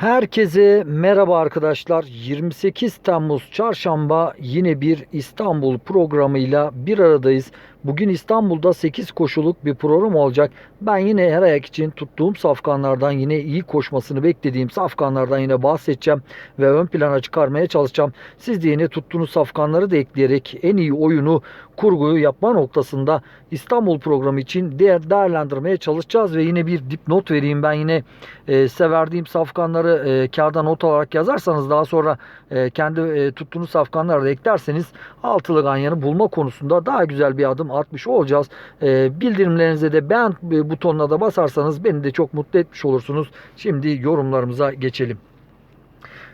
Herkese merhaba arkadaşlar. 28 Temmuz Çarşamba yine bir İstanbul programıyla bir aradayız. Bugün İstanbul'da 8 koşuluk bir program olacak. Ben yine her ayak için tuttuğum safkanlardan yine iyi koşmasını beklediğim safkanlardan yine bahsedeceğim ve ön plana çıkarmaya çalışacağım. Siz de yine tuttuğunuz safkanları da ekleyerek en iyi oyunu kurguyu yapma noktasında İstanbul programı için değer değerlendirmeye çalışacağız ve yine bir dipnot vereyim. Ben yine e, size verdiğim safkanları e, kağıda not olarak yazarsanız daha sonra e, kendi e, tuttuğunuz safkanları da eklerseniz altılı ganyanı bulma konusunda daha güzel bir adım atmış olacağız. E, bildirimlerinize de beğen e, butonuna da basarsanız beni de çok mutlu etmiş olursunuz. Şimdi yorumlarımıza geçelim.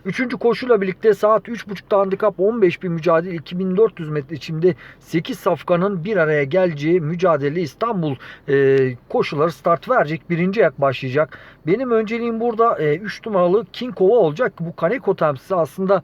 Üçüncü koşuyla birlikte saat 3.30'da handikap 15 bin mücadele 2400 metre içinde 8 safkanın bir araya geleceği mücadele İstanbul e, koşuları start verecek. Birinci ayak başlayacak. Benim önceliğim burada 3 numaralı King Kova olacak. Bu Kaneko temsilcisi aslında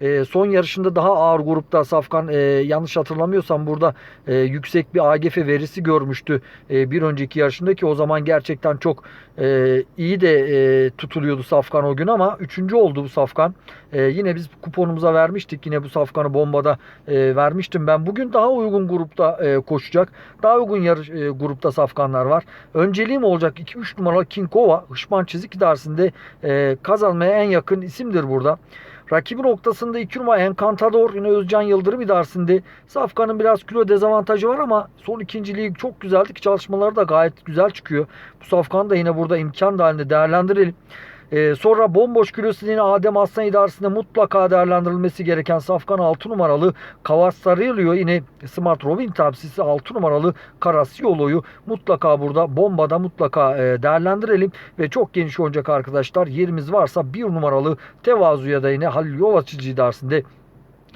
e, son yarışında daha ağır grupta Safkan e, yanlış hatırlamıyorsam burada e, yüksek bir AGF verisi görmüştü e, bir önceki yarışında ki o zaman gerçekten çok e, iyi de e, tutuluyordu Safkan o gün ama üçüncü oldu bu Safkan. E, yine biz kuponumuza vermiştik yine bu Safkan'ı bombada e, vermiştim ben. Bugün daha uygun grupta e, koşacak. Daha uygun yarış e, grupta Safkanlar var. Önceliğim olacak 2-3 numaralı King Kova Hışman çizik idaresinde e, kazanmaya en yakın isimdir burada. Rakibi noktasında 2 numara Encantador yine Özcan Yıldırım idaresinde. Safkan'ın biraz kilo dezavantajı var ama son ikinciliği çok güzeldi ki çalışmaları da gayet güzel çıkıyor. Bu Safkan da yine burada imkan dahilinde değerlendirelim. Ee, sonra bomboş kilosu yine Adem Aslan idaresinde mutlaka değerlendirilmesi gereken Safkan 6 numaralı Kavassarılıyor. Yine Smart Robin tavsiyesi 6 numaralı Karasiyolo'yu mutlaka burada bombada mutlaka e, değerlendirelim. Ve çok geniş oynayacak arkadaşlar. Yerimiz varsa 1 numaralı Tevazu'ya da yine Halil Yovaçıcı idaresinde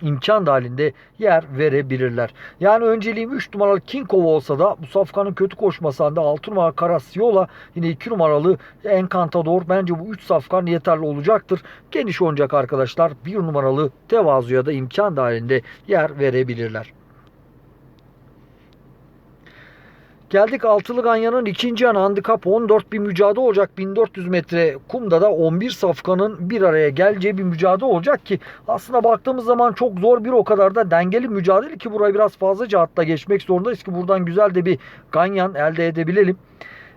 imkan dahilinde yer verebilirler. Yani önceliğim 3 numaralı King Kova olsa da bu safkanın kötü koşmasında 6 numaralı Karasyola yine 2 numaralı Encantador bence bu 3 safkan yeterli olacaktır. Geniş oynayacak arkadaşlar 1 numaralı Tevazu'ya da imkan dahilinde yer verebilirler. Geldik Altılı Ganyan'ın ikinci yanı handikap 14 bir mücadele olacak. 1400 metre kumda da 11 safkanın bir araya geleceği bir mücadele olacak ki aslında baktığımız zaman çok zor bir o kadar da dengeli mücadele ki burayı biraz fazlaca hatta geçmek zorundayız ki buradan güzel de bir ganyan elde edebilelim.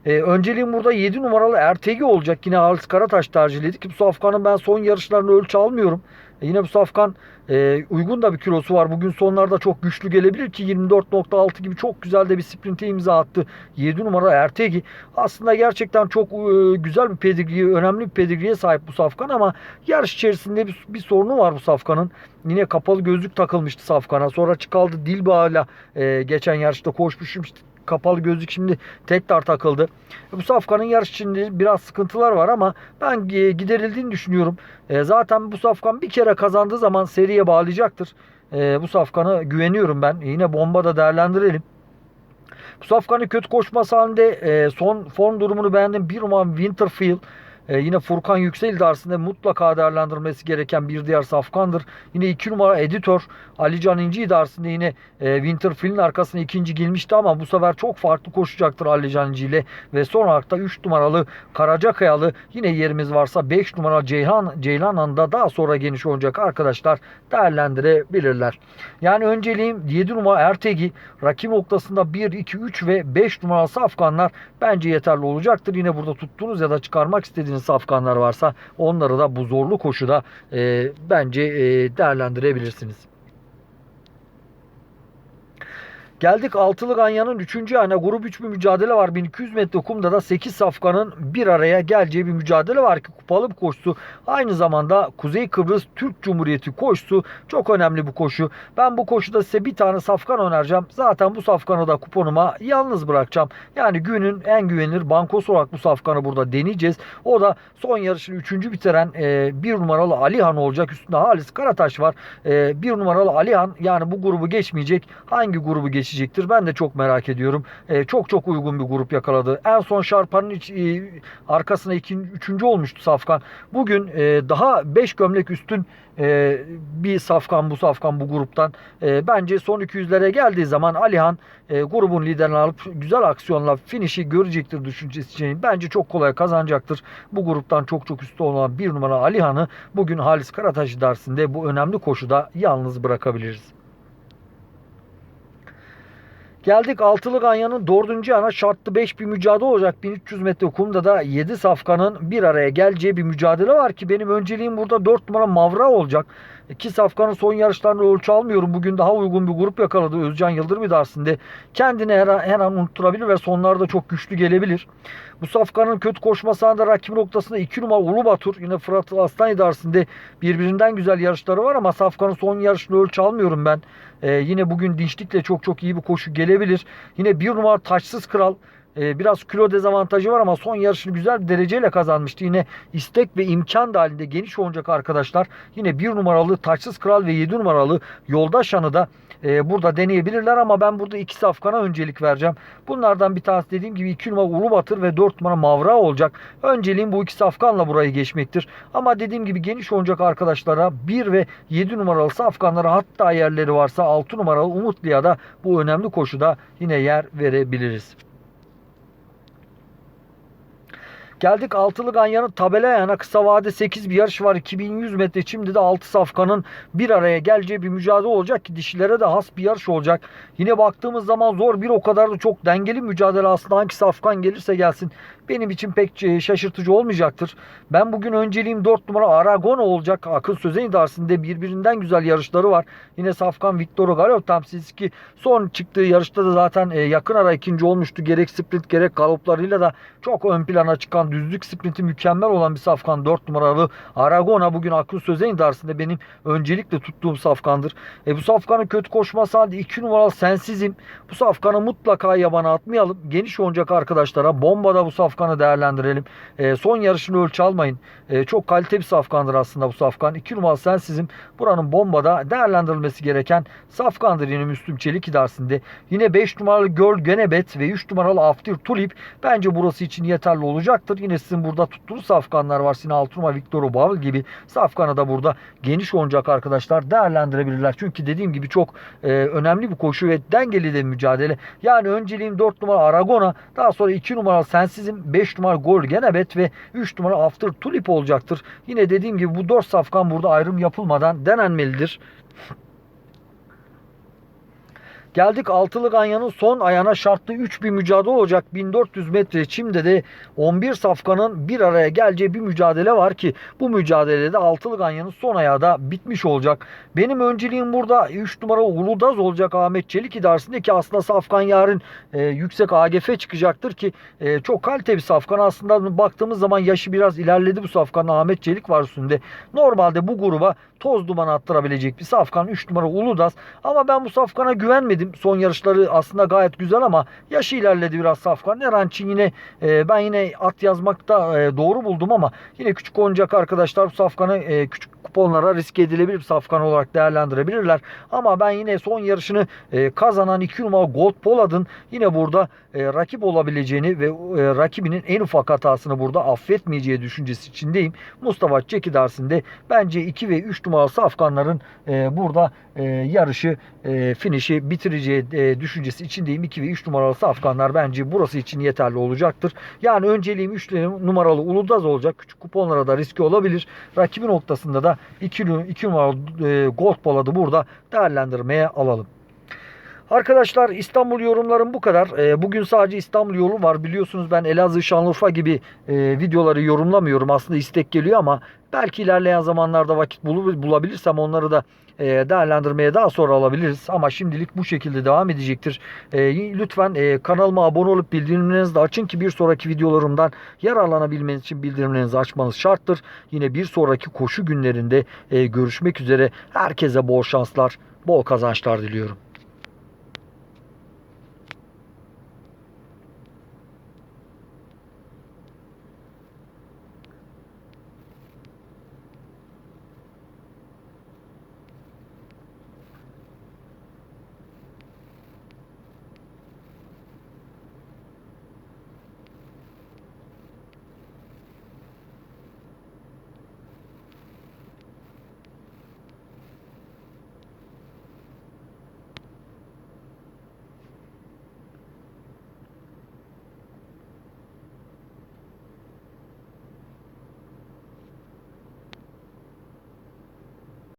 Ee, önceliğim burada 7 numaralı Ertegi olacak. Yine Halis Karataş tercihledik ki bu Safkan'ın ben son yarışlarını ölçü almıyorum. E, yine bu Safkan e, uygun da bir kilosu var. Bugün sonlarda çok güçlü gelebilir ki 24.6 gibi çok güzel de bir sprinte imza attı. 7 numara Ertegi. Aslında gerçekten çok e, güzel bir pedigriye, önemli bir pedigriye sahip bu Safkan ama yarış içerisinde bir, bir sorunu var bu Safkan'ın. Yine kapalı gözlük takılmıştı Safkan'a. Sonra çıkaldı Dilbağ'la e, geçen yarışta koşmuşum kapalı gözlük şimdi tekrar takıldı. Bu Safkan'ın yarış içinde biraz sıkıntılar var ama ben e, giderildiğini düşünüyorum. E, zaten bu Safkan bir kere kazandığı zaman seriye bağlayacaktır. E, bu Safkan'a güveniyorum ben. Yine bomba da değerlendirelim. Bu Safkan'ın kötü koşması halinde son form durumunu beğendim. Bir numara Winterfield. Ee, yine Furkan Yüksel idaresinde mutlaka değerlendirmesi gereken bir diğer safkandır. Yine 2 numara editör Ali Can İnci idaresinde yine e, Winterfield'in arkasına ikinci girmişti ama bu sefer çok farklı koşacaktır Ali Can İnci ile. Ve son olarak da 3 numaralı Karacakayalı yine yerimiz varsa 5 numara Ceyhan Ceylan anda daha sonra geniş olacak arkadaşlar değerlendirebilirler. Yani önceliğim 7 numara Ertegi rakip noktasında 1, 2, 3 ve 5 numaralı safkanlar bence yeterli olacaktır. Yine burada tuttuğunuz ya da çıkarmak istediğiniz safkanlar varsa onları da bu zorlu koşuda e, bence e, değerlendirebilirsiniz. Geldik Altılı Ganyan'ın 3. ayına grup 3 bir mücadele var. 1200 metre kumda da 8 safkanın bir araya geleceği bir mücadele var ki kupalı bir koşusu. Aynı zamanda Kuzey Kıbrıs Türk Cumhuriyeti koşusu çok önemli bu koşu. Ben bu koşuda size bir tane safkan önereceğim. Zaten bu safkanı da kuponuma yalnız bırakacağım. Yani günün en güvenilir bankosu olarak bu safkanı burada deneyeceğiz. O da son yarışını 3. bitiren e, numaralı Alihan olacak. Üstünde Halis Karataş var. E, numaralı Alihan yani bu grubu geçmeyecek. Hangi grubu geçecek? Geçecektir? Ben de çok merak ediyorum. E, çok çok uygun bir grup yakaladı. En son Şarpan'ın iç- e, arkasına ikinci, üçüncü olmuştu Safkan. Bugün e, daha 5 gömlek üstün e, bir Safkan bu Safkan bu gruptan. E, bence son 200'lere geldiği zaman Alihan e, grubun liderini alıp güzel aksiyonla finişi görecektir düşüncesi için. Bence çok kolay kazanacaktır. Bu gruptan çok çok üstte olan bir numara Alihan'ı bugün Halis Karataş dersinde bu önemli koşuda yalnız bırakabiliriz. Geldik Altılı Ganyan'ın dördüncü ana şartlı 5 bir mücadele olacak. 1300 metre kumda da 7 safkanın bir araya geleceği bir mücadele var ki benim önceliğim burada 4 numara Mavra olacak. Ki safkanın son yarışlarında ölçü almıyorum. Bugün daha uygun bir grup yakaladı Özcan Yıldırım idaresinde. Kendini her an, her an unutturabilir ve sonlarda çok güçlü gelebilir. Bu safkanın kötü koşmasında da rakip noktasında 2 numara Ulu Batur yine Fırat Aslan idaresinde birbirinden güzel yarışları var ama safkanın son yarışını ölçü almıyorum ben. Ee, yine bugün dinçlikle çok çok iyi bir koşu gelebilir. Yine bir numara Taçsız Kral ee, biraz kilo dezavantajı var ama son yarışını güzel bir dereceyle kazanmıştı. Yine istek ve imkan dahilinde geniş oynayacak arkadaşlar. Yine bir numaralı Taçsız Kral ve 7 numaralı Yoldaş Hanı da e, burada deneyebilirler ama ben burada iki safkana öncelik vereceğim. Bunlardan bir tanesi dediğim gibi 2 numara Ulubatır ve 4 numara Mavra olacak. Önceliğim bu iki safkanla burayı geçmektir. Ama dediğim gibi geniş oynayacak arkadaşlara 1 ve 7 numaralı safkanlara hatta yerleri varsa 6 numaralı Umutlu'ya da bu önemli koşuda yine yer verebiliriz. Geldik Altılı Ganyan'ın tabela yana kısa vade 8 bir yarış var. 2100 metre şimdi de 6 safkanın bir araya geleceği bir mücadele olacak ki dişilere de has bir yarış olacak. Yine baktığımız zaman zor bir o kadar da çok dengeli mücadele aslında hangi safkan gelirse gelsin benim için pek e, şaşırtıcı olmayacaktır. Ben bugün önceliğim 4 numara Aragon olacak. Akıl Sözen idaresinde birbirinden güzel yarışları var. Yine Safkan Victor Galop temsilcisi ki son çıktığı yarışta da zaten e, yakın ara ikinci olmuştu. Gerek sprint gerek galoplarıyla da çok ön plana çıkan düzlük sprinti mükemmel olan bir Safkan 4 numaralı Aragon'a bugün Akıl Sözen idaresinde benim öncelikle tuttuğum Safkan'dır. E, bu Safkan'ın kötü koşması halde 2 numaralı Sensizim. Bu Safkan'ı mutlaka yabana atmayalım. Geniş oynayacak arkadaşlara bombada bu Safkan'ı değerlendirelim. E, son yarışını ölçü almayın. E, çok kalite bir Safkan'dır aslında bu Safkan. 2 numaralı Sensizim. Buranın bombada değerlendirilmesi gereken Safkan'dır yine Müslüm Çelik idaresinde. Yine 5 numaralı Göl Genebet ve 3 numaralı Aftir Tulip bence burası için yeterli olacaktır. Yine sizin burada tuttuğunuz safkanlar var. 6 numara Victor Bavl gibi safkanı da burada geniş oynayacak arkadaşlar değerlendirebilirler. Çünkü dediğim gibi çok e, önemli bir koşu ve dengeli de mücadele. Yani önceliğim 4 numara Aragon'a daha sonra 2 numara Sensizim 5 numara Gol Genebet ve 3 numara After Tulip olacaktır. Yine dediğim gibi bu 4 safkan burada ayrım yapılmadan denenmelidir. Geldik Altılı Ganyan'ın son ayağına şartlı 3 bir mücadele olacak. 1400 metre çimde de 11 safkanın bir araya geleceği bir mücadele var ki bu mücadelede Altılı Ganyan'ın son ayağı da bitmiş olacak. Benim önceliğim burada 3 numara Uludaz olacak Ahmet Çelik idaresinde ki aslında safkan yarın e, yüksek AGF çıkacaktır ki e, çok kalite bir safkan. Aslında baktığımız zaman yaşı biraz ilerledi bu safkanın Ahmet Çelik var üstünde. Normalde bu gruba toz duman attırabilecek bir safkan 3 numara Uludaz ama ben bu safkana güvenmedim. Son yarışları aslında gayet güzel ama yaşı ilerledi biraz safkan. Eranç'in yine e, ben yine at yazmakta e, doğru buldum ama yine küçük oyuncak arkadaşlar safkanı e, küçük kuponlara riske edilebilir bir safkan olarak değerlendirebilirler. Ama ben yine son yarışını e, kazanan 2 numara Gold Pollard'ın yine burada e, rakip olabileceğini ve e, rakibinin en ufak hatasını burada affetmeyeceği düşüncesi içindeyim. Mustafa Çeki dersinde bence 2 ve 3 numaralı safkanların e, burada e, yarışı e, finişi bitireceği e, düşüncesi içindeyim. 2 ve 3 numaralı safkanlar bence burası için yeterli olacaktır. Yani önceliğim 3 numaralı Uludaz olacak. Küçük kuponlara da riski olabilir. Rakibi noktasında da 2, 2 numaralı e, Gold Pollard'ı burada değerlendirmeye alalım. Arkadaşlar İstanbul yorumlarım bu kadar. E, bugün sadece İstanbul yolu var. Biliyorsunuz ben Elazığ, Şanlıurfa gibi e, videoları yorumlamıyorum. Aslında istek geliyor ama belki ilerleyen zamanlarda vakit bul bulabilirsem onları da e, değerlendirmeye daha sonra alabiliriz. Ama şimdilik bu şekilde devam edecektir. E, lütfen e, kanalıma abone olup bildirimlerinizi de açın ki bir sonraki videolarımdan yararlanabilmeniz için bildirimlerinizi açmanız şarttır. Yine bir sonraki koşu günlerinde e, görüşmek üzere. Herkese bol şanslar, bol kazançlar diliyorum.